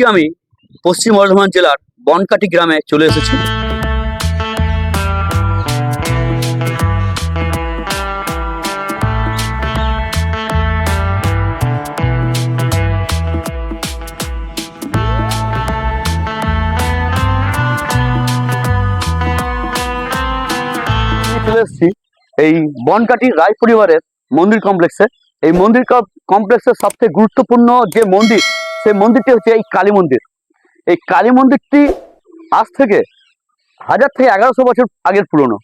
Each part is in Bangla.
আজকে আমি পশ্চিম বর্ধমান জেলার বনকাটি গ্রামে চলে এসেছি। এই বনকাটি রায় পরিবারের মন্দির কমপ্লেক্সে এই মন্দির কমপ্লেক্সের সবথেকে গুরুত্বপূর্ণ যে মন্দির সেই মন্দিরটি হচ্ছে এই কালী মন্দির। এই কালী মন্দিরটি আজ থেকে হাজার থেকে এগারোশো বছর আগের পুরনো।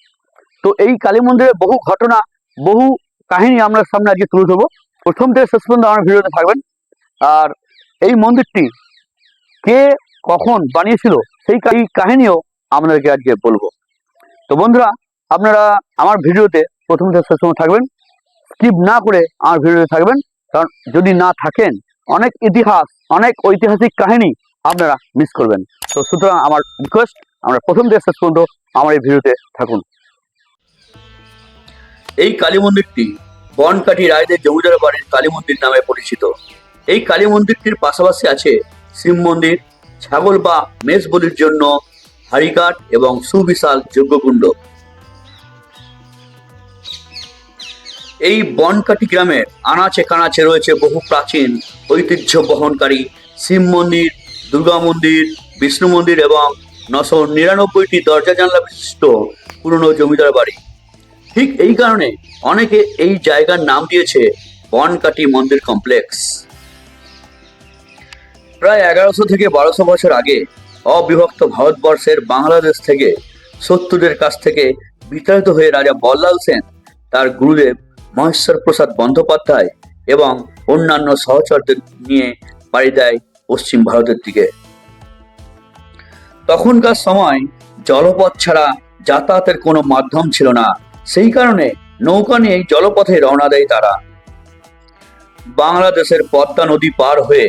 তো এই কালী মন্দিরের বহু ঘটনা, বহু কাহিনী আমরা সামনে আজকে তুলে ধরবো। প্রথম থেকে শেষ পর্যন্ত আমার ভিডিওতে থাকবেন। আর এই মন্দিরটি কে কখন বানিয়েছিল সেই কাহিনীও আপনাদেরকে আজকে বলব। তো বন্ধুরা, আপনারা আমার ভিডিওতে প্রথম থেকে শেষ সময় থাকবেন। স্কিপ না করে আমার ভিডিওতে থাকবেন। কারণ যদি না থাকেন অনেক ইতিহাস, অনেক ঐতিহাসিক কাহিনী আপনারা মিস করবেন। তো সুতরাং আমার রিকোয়েস্ট আমরা প্রথম থেকে শেষ পর্যন্ত আমার এই ভিডিওতে থাকুন। এই কালী মন্দিরটি বনকাঠি রায়দের জমিদার বাড়ির কালী মন্দির নামে পরিচিত। এই কালী মন্দিরটির পাশাপাশি আছে শিব মন্দির, ছাগল বা মেষ বলির জন্য হাড়িকাঠ এবং সুবিশাল যজ্ঞকুণ্ড। এই বনকাটি গ্রামের আনাচে কানাচে রয়েছে বহু প্রাচীন ঐতিহ্য বহনকারী শিব মন্দির, দুর্গা মন্দির, বিষ্ণু মন্দির এবং নশো নিরানব্বইটি দরজা জানলা বিশিষ্ট পুরনো জমিদার বাড়ি। ঠিক এই কারণে অনেকে এই জায়গার নাম দিয়েছে বনকাটি মন্দির কমপ্লেক্স। প্রায় এগারোশো থেকে বারোশো বছর আগে অবিভক্ত ভারতবর্ষের বাংলাদেশ থেকে শত্রুদের কাছ থেকে বিতাড়িত হয়ে রাজা বল্লাল সেন তার গুরুদেব মহেশ্বর প্রসাদ বন্দ্যোপাধ্যায় এবং অন্যান্য সহচরদের নিয়ে পাড়ি দেয় পশ্চিম ভারতের দিকে। তখনকার সময় জলপথ ছাড়া যাতায়াতের কোনো মাধ্যম ছিল না। সেই কারণে নৌকা নিয়ে জলপথে রওনা দেয় তারা। বাংলাদেশের পদ্মা নদী পার হয়ে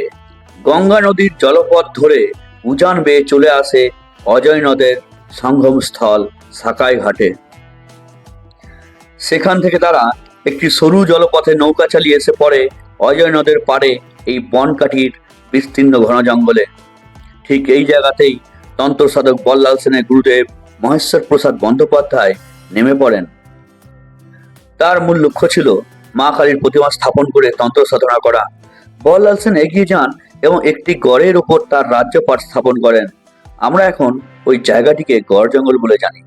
গঙ্গা নদীর জলপথ ধরে উজান বেয়ে চলে আসে অজয় নদের সঙ্গমস্থল সাকাই ঘাটে সেখান থেকে তারা একটি সরু জলপথে নৌকা চালিয়ে এসে পড়ে অজয় নদের পাড়ে এই বনকাঠির বিস্তীর্ণ ঘন জঙ্গলে। ঠিক এই জায়গাতেই তন্ত্র সাধক বল্লাল সেনের গুরুদেব মহেশ্বর প্রসাদ বন্দ্যোপাধ্যায় নেমে পড়েন। তার মূল লক্ষ্য ছিল মা কালীর প্রতিমা স্থাপন করে তন্ত্র সাধনা করা। বল্লাল সেন এগিয়ে যান এবং একটি গড়ের উপর তার রাজ্যপাট স্থাপন করেন। আমরা এখন ওই জায়গাটিকে গড় জঙ্গল বলে জানি।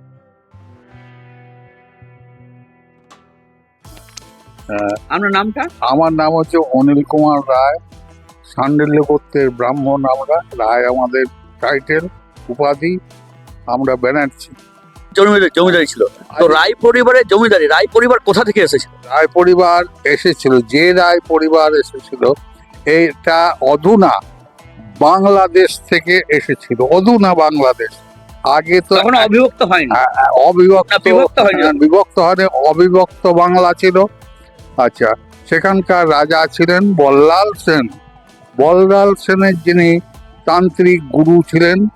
আপনার নামটা? আমার নাম হচ্ছে অনিল কুমার রায় সান্ডিল্য গোত্রের ব্রাহ্মণ আমরা রায় আমাদের টাইটেল উপাধি আমরা ব্যানার্জি। জমিদারি জমিদারি ছিল। তো রায় পরিবারের জমিদারি রায় পরিবার কোথা থেকে এসেছিল? রায় পরিবার এসেছিল যে রায় পরিবার এসেছিল এটা অধুনা বাংলাদেশ থেকে এসেছিল অধুনা বাংলাদেশ। আগে তো অবিভক্ত হয়নি? আ- আ- অবিভক্ত হয়নি। হ্যাঁ, বিভক্ত হয়নি অবিভক্ত বাংলা ছিল। আচ্ছা সেখানকার রাজা ছিলেন বল্লাল সেন। বল্লাল সেনের যিনি তান্ত্রিক গুরু ছিলেন,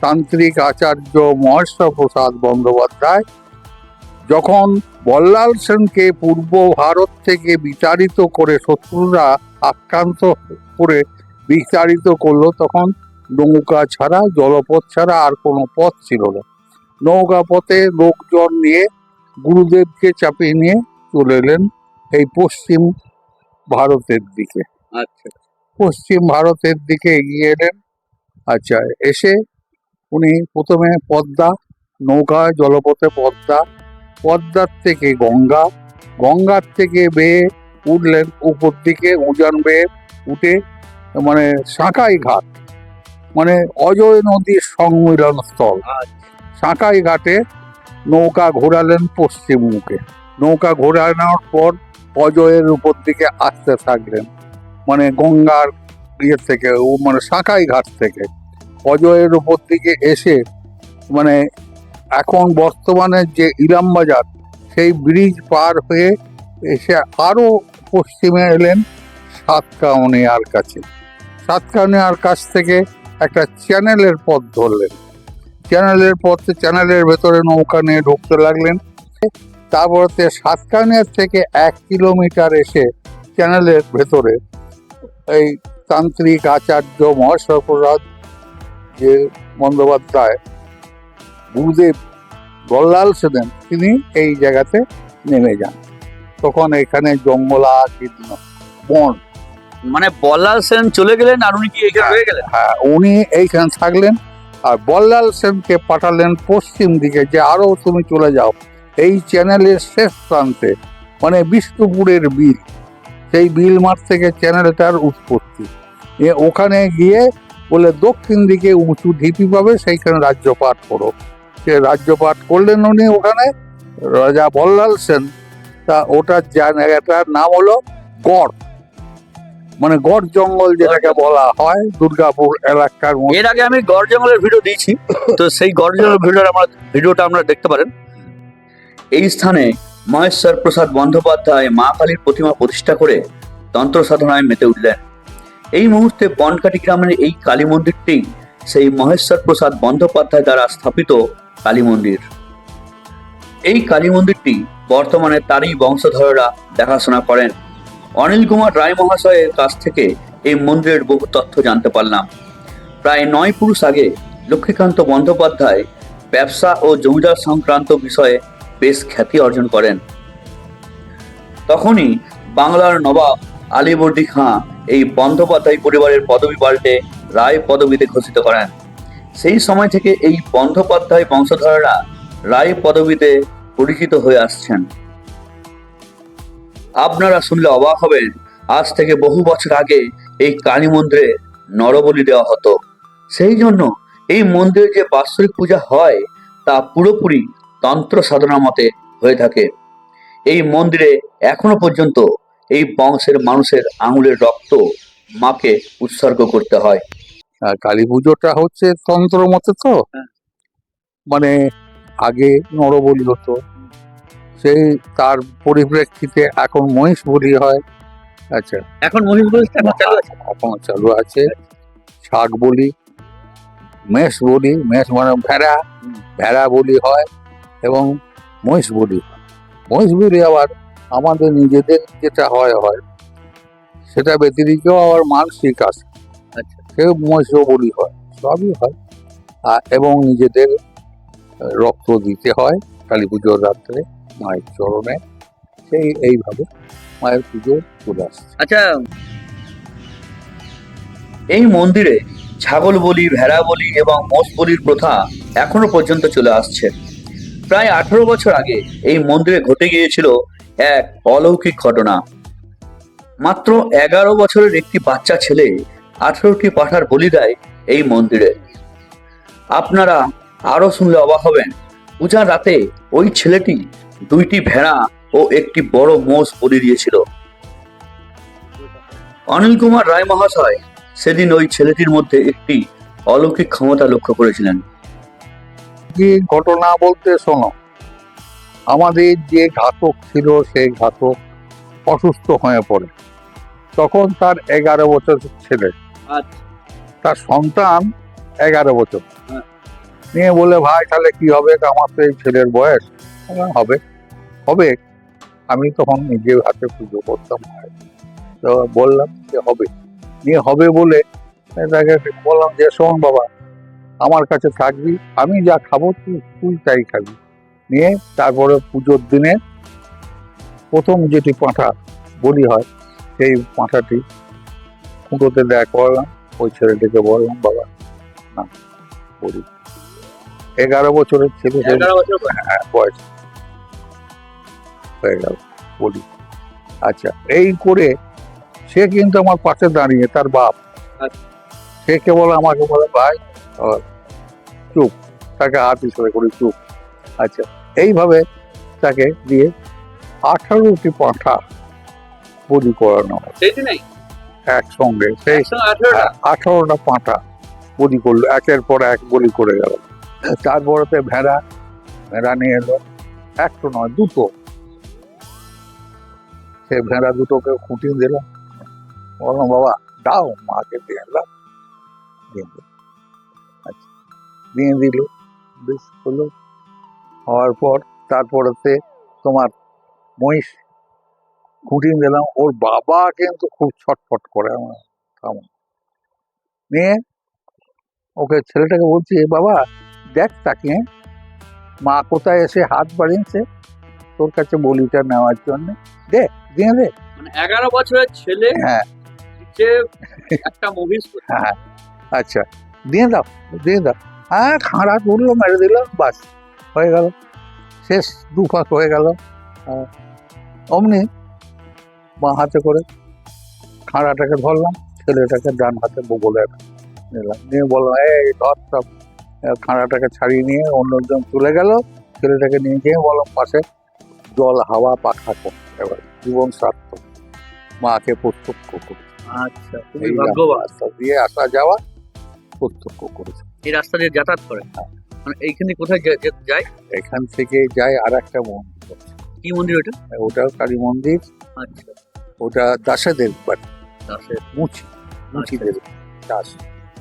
তান্ত্রিক আচার্য মহেশ্বর প্রসাদ বন্দ্যোপাধ্যায়, যখন বল্লাল সেনকে পূর্ব ভারত থেকে বিতাড়িত করে শত্রুরা আক্রান্ত করে বিতাড়িত করল, তখন নৌকা ছাড়া, জলপথ ছাড়া আর কোনো পথ ছিল না। নৌকা পথে লোকজন নিয়ে গুরুদেবকে চাপিয়ে নিয়ে চলে এলেন। এই পশ্চিম ভারতের দিকে। আচ্ছা। পশ্চিম ভারতের দিকে এগিয়ে এলেন। আচ্ছা এসে উনি প্রথমে পদ্মা নৌকা জলপথে পদ্মা পদ্মার থেকে গঙ্গা গঙ্গার থেকে বেয়ে উঠলেন উপর দিকে উজান বেয়ে উঠে মানে সাঁকাই ঘাট মানে অজয় নদীর সংমিলন স্থল। সাঁকাই ঘাটে নৌকা ঘোরালেন পশ্চিম মুখে। নৌকা ঘোরানোর পর অজয়ের উপর দিকে আসতে থাকলেন। মানে গঙ্গার ইয়ে থেকে, ও মানে সাঁকাই ঘাট থেকে। অজয়ের উপর দিকে এসে মানে এখন বর্তমানে যে ইলামবাজার সেই ব্রিজ পার হয়ে এসে আরও পশ্চিমে এলেন সাতকাউনিয়ার কাছে। সাতকাউনিয়ার কাছ থেকে একটা চ্যানেলের পথ ধরলেন। চ্যানেলের পথে, চ্যানেলের ভেতরে নৌকা নিয়ে ঢুকতে লাগলেন। তারপরে সাতকাউনিয়ার থেকে এক কিলোমিটার এসে চ্যানেলের ভেতরে এই তান্ত্রিক আচার্য মহেশ্বর প্রসাদ যে বন্দ্যোপাধ্যায় গুরুদেব বল্লাল সেন তিনি এই জায়গাতে নেমে যান। তখন এখানে জঙ্গলা কীর্তন বন। মানে বল্লাল সেন চলে গেলেন আর উনি কি এখানে হয়ে গেলেন? হ্যাঁ উনি এইখানে থাকলেন। আর বল্লাল সেনকে পাঠালেন পশ্চিম দিকে যে আরও তুমি চলে যাও। এই চ্যানেলের শেষ প্রান্তে মানে বিষ্ণুপুরের বিল, সেই বিল মাঠ থেকে চ্যানেলটার উৎপত্তি ওখানে গিয়ে বলে দক্ষিণ দিকে উঁচু ঢিপি পাবে, সেইখানে রাজ্যপাঠ করো। সে রাজ্যপাঠ করলেন উনি ওখানে, রাজা বল্লাল সেন। তা ওটার জায়গাটার নাম হলো গড়। মানে গড় জঙ্গল যেটাকে বলা হয়, দুর্গাপুর এলাকার এর আগে আমি গড় জঙ্গলের ভিডিও দিয়েছি, তো সেই গড় জঙ্গলের ভিডিওটা আমরা ভিডিওটা আমরা দেখতে পারেন। এই স্থানে মহেশ্বর প্রসাদ বন্দ্যোপাধ্যায় মা কালীর প্রতিমা প্রতিষ্ঠা করে তন্ত্র সাধনায় মেতে উঠলেন। এই মুহূর্তে বনকাটি গ্রামের এই কালী মন্দিরটি সেই মহেশ্বর প্রসাদ বন্দ্যোপাধ্যায় দ্বারা স্থাপিত কালী মন্দির। এই কালী মন্দিরটি বর্তমানে তারই বংশধররা দেখাশোনা করেন। অনিল কুমার রায় মহাশয়ের কাছ থেকে এই মন্দিরের বহু তথ্য জানতে পারলাম। প্রায় নয় পুরুষ আগে লক্ষ্মীকান্ত বন্দ্যোপাধ্যায় ব্যবসা ও জমিদার সংক্রান্ত বিষয়ে বেশ খ্যাতি অর্জন করেন। তখনই বাংলার নবাব আলীবর্দী খাঁ এই বন্দ্যোপাধ্যায় পরিবারের পদবি পাল্টে রায় পদবিতে ঘোষিত করেন। সেই সময় থেকে এই বন্দ্যোপাধ্যায় বংশধরেরা রায় পদবিতে পরিচিত হয়ে আসছেন। আপনারা শুনলে অবাক হবেন, আজ থেকে বহু বছর আগে এই কালী মন্দিরে নরবলি দেওয়া হতো। সেই জন্য এই মন্দিরে যে বাৎসরিক পূজা হয়, তা পুরোপুরি তন্ত্র সাধনা মতে হয়ে থাকে। এই মন্দিরে এখনও পর্যন্ত এই বংশের মানুষের আঙুলের রক্ত মাকে উৎসর্গ করতে হয়। আর কালী পুজোটা হচ্ছে তন্ত্র মতে তো? হ্যাঁ। মানে আগে নরবলি হতো। সেই তার পরিপ্রেক্ষিতে এখন মহিষ বলি হয়। আচ্ছা। এখন মহিষ আছে। এখন চালু আছে। শাক বলি মেষ বলি মেষ মানে ভেড়া। ভেড়া বলি হয়। এবং মহিষ বলি হয়। মহিষ বলি আবার আমাদের নিজেদের যেটা হয় হয় সেটা ব্যতিরিক্ত আবার মানসিক আছে। আচ্ছা। সে মহিষ বলি হয় সবই হয়। এবং নিজেদের রক্ত দিতে হয় কালী পুজোর রাত্রে মায়ের চরণে সেই এইভাবে মায়ের পুজো চলে আসছে। আচ্ছা এই মন্দিরে ছাগল বলি ভেড়া বলি এবং মোষ বলির প্রথা এখনও পর্যন্ত চলে আসছে। প্রায় আঠারো বছর আগে এই মন্দিরে ঘটে গিয়েছিল এক অলৌকিক ঘটনা। মাত্র এগারো বছরের একটি বাচ্চা ছেলে আঠারোটি পাঠার বলি দেয় এই মন্দিরে। আপনারা আরও শুনলে অবাক হবেন, পূজার রাতে ওই ছেলেটি দুইটি ভেড়া ও একটি বড় মোষ বলি দিয়েছিল। অনিল কুমার রায় মহাশয় সেদিন ওই ছেলেটির মধ্যে একটি অলৌকিক ক্ষমতা লক্ষ্য করেছিলেন। কি ঘটনা বলতে শোনো? আমাদের যে ঘাতক ছিল সেই ঘাতক অসুস্থ হয়ে পড়ে। তখন তার এগারো বছর ছেলে। আচ্ছা। তার সন্তান এগারো বছর। হ্যাঁ। নিয়ে বলে ভাই তাহলে কি হবে? আমার তো এই ছেলের বয়স। হবে। হবে। আমি তখন নিজে হাতে পুজো করতাম। তো বললাম যে হবে। নিয়ে হবে বলে তাকে বললাম যে শোন বাবা আমার কাছে থাকবি আমি যা খাব তুই তুই তাই খাবি। নিয়ে তারপরে পুজোর দিনে প্রথম যেটি পাঁঠা বলি হয় সেই পাঁঠাটি খুঁটোতে দেয়া করলাম ওই ছেলেটিকে বললাম বাবা না বলি এগারো বছরের ছেলে। হ্যাঁ বয়স। হয়ে গেল বলি। আচ্ছা এই করে সে কিন্তু আমার পাশে দাঁড়িয়ে তার বাপ। আচ্ছা। সে কেবল আমাকে বলে ভাই চুপ তাকে হাত ইশারা করে চুপ। আচ্ছা এইভাবে তাকে দিয়ে আঠারোটি পাঁঠা বলি করানো হয়। একসঙ্গে সেই আঠারোটা? পাঁঠা বলি করল একের পর এক বলি করে গেল। তারপরেতে ভেড়া ভেড়া নিয়ে এলো। একটা নয় দুটো। সে ভেড়া দুটোকে খুঁটিয়ে দিলাম বললাম বাবা দাও মাকে দিয়ে এলাম দিয়ে দিল। আচ্ছা দিয়ে দিল বেশ হলো। হওয়ার পর তারপরেতে তোমার মহিষ খুঁটিয়ে দিলাম ওর বাবা কিন্তু খুব ছটফট করে আমার থামো নিয়ে ওকে ছেলেটাকে বলছি "এ বাবা দেখ তাকে মা কোথায় এসে হাত বাড়িয়েছে? তোর কাছে বলিটা নেওয়ার জন্য। দে দিয়ে দে। মানে এগারো বছরের ছেলে হ্যাঁ। যে একটা মুভিস হ্যাঁ আচ্ছা। দিয়ে দাও দিয়ে দাও। হ্যাঁ খাঁড়া তুললো মেরে দিল বাস হয়ে গেল। শেষ দু ফাঁক হয়ে গেল। হ্যাঁ। অমনি বাঁ হাতে করে খাঁড়াটাকে ধরলাম ছেলেটাকে ডান হাতে বগলে নিলাম। নিয়ে বললাম এই ধর সব। খাঁড়াটাকে ছাড়িয়ে নিয়ে অন্যজন চলে গেল। ছেলেটাকে নিয়ে গিয়ে বললাম পাশে জল হাওয়া পাখা কর। এবার জীবন সার্থক। মাকে প্রত্যক্ষ করে। আচ্ছা দিয়ে আসা যাওয়া প্রত্যক্ষ করেছে। এই রাস্তা দিয়ে যাতায়াত করে? মানে এইখানে কোথায় যায়? এখান থেকে যায় আর একটা মন্দির। কি মন্দির ওটা ওটাও কালী মন্দির আচ্ছা। ওটা দাসাদের বাড়ি। দাসের মুচি মুচিদের দাস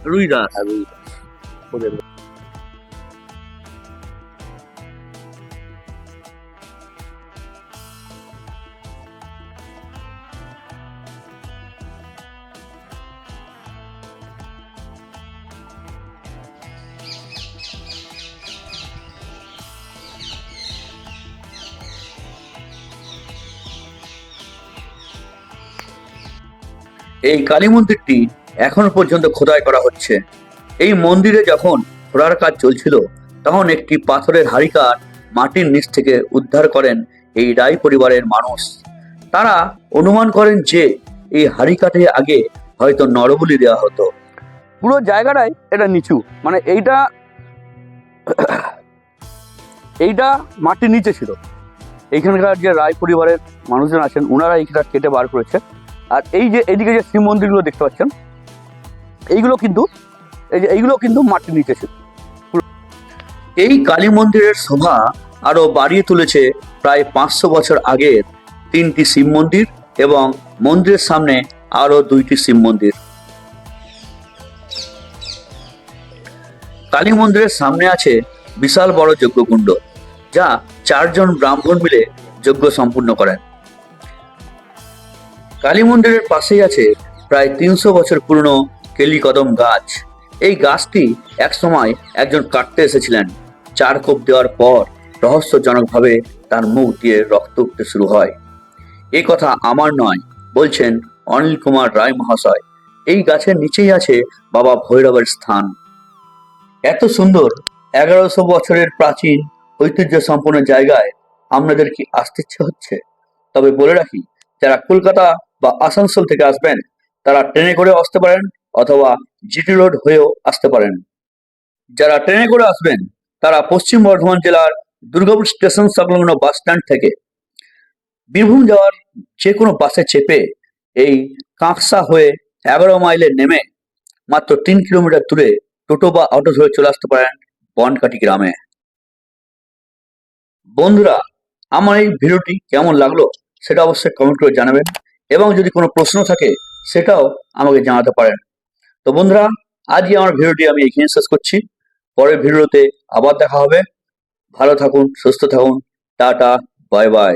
রুই দাস। রুই দাস ওদের এই কালী মন্দিরটি এখনও পর্যন্ত খোদাই করা হচ্ছে। এই মন্দিরে যখন খোঁড়ার কাজ চলছিল, তখন একটি পাথরের হাড়িকার মাটির নিচ থেকে উদ্ধার করেন এই রায় পরিবারের মানুষ। তারা অনুমান করেন যে, এই হাড়িকাঠে আগে হয়তো নরবলি দেওয়া হতো। পুরো জায়গাটাই এটা নিচু। মানে এইটা এইটা মাটির নিচে ছিল। এইখানকার যে রায় পরিবারের মানুষজন আছেন ওনারা এইটা কেটে বার করেছে। আর এই যে এদিকে যে শিব মন্দিরগুলো দেখতে পাচ্ছেন, এইগুলো কিন্তু, এই যে এইগুলো কিন্তু মাটির নিচে এই কালী মন্দিরের শোভা আরও বাড়িয়ে তুলেছে প্রায় পাঁচশো বছর আগের তিনটি শিব মন্দির এবং মন্দিরের সামনে আরও দুইটি শিব মন্দির। কালী মন্দিরের সামনে আছে বিশাল বড় যজ্ঞকুণ্ড, যা চারজন ব্রাহ্মণ মিলে যজ্ঞ সম্পূর্ণ করেন। কালী মন্দিরের পাশেই আছে প্রায় তিনশো বছর পুরনো কেলি কদম গাছ। এই গাছটি একসময় একজন কাটতে এসেছিলেন। চার কোপ দেওয়ার পর রহস্যজনকভাবে তার মুখ দিয়ে রক্ত উঠতে শুরু হয়। এই কথা আমার নয়, বলছেন অনিল কুমার রায় মহাশয়। এই গাছের নিচেই আছে বাবা ভৈরবের স্থান। এত সুন্দর, এগারোশো বছরের প্রাচীন ঐতিহ্য সম্পন্ন জায়গায় আপনাদের কি আসতে ইচ্ছে হচ্ছে? তবে বলে রাখি, যারা কলকাতা বা আসানসোল থেকে আসবেন, তারা ট্রেনে করে আসতে পারেন অথবা জিটি রোড হয়েও আসতে পারেন। যারা ট্রেনে করে আসবেন, তারা পশ্চিম বর্ধমান জেলার দুর্গাপুর স্টেশন সংলগ্ন বাস স্ট্যান্ড থেকে। বীরভূম যাওয়ার যে কোনো বাসে চেপে এই কাঁকসা হয়ে এগারো মাইলে নেমে মাত্র তিন কিলোমিটার দূরে টোটো বা অটো ধরে চলে আসতে পারেন বনকাটি গ্রামে। বন্ধুরা, আমার এই ভিডিওটি কেমন লাগল সেটা অবশ্যই কমেন্ট করে জানাবেন। এবং যদি কোনো প্রশ্ন থাকে, সেটাও আমাকে জানাতে পারেন। তো বন্ধুরা, আজকে আমার ভিডিওটি আমি এখানে শেষ করছি। পরের ভিডিওতে আবার দেখা হবে। ভালো থাকুন, সুস্থ থাকুন। Tata, bye bye.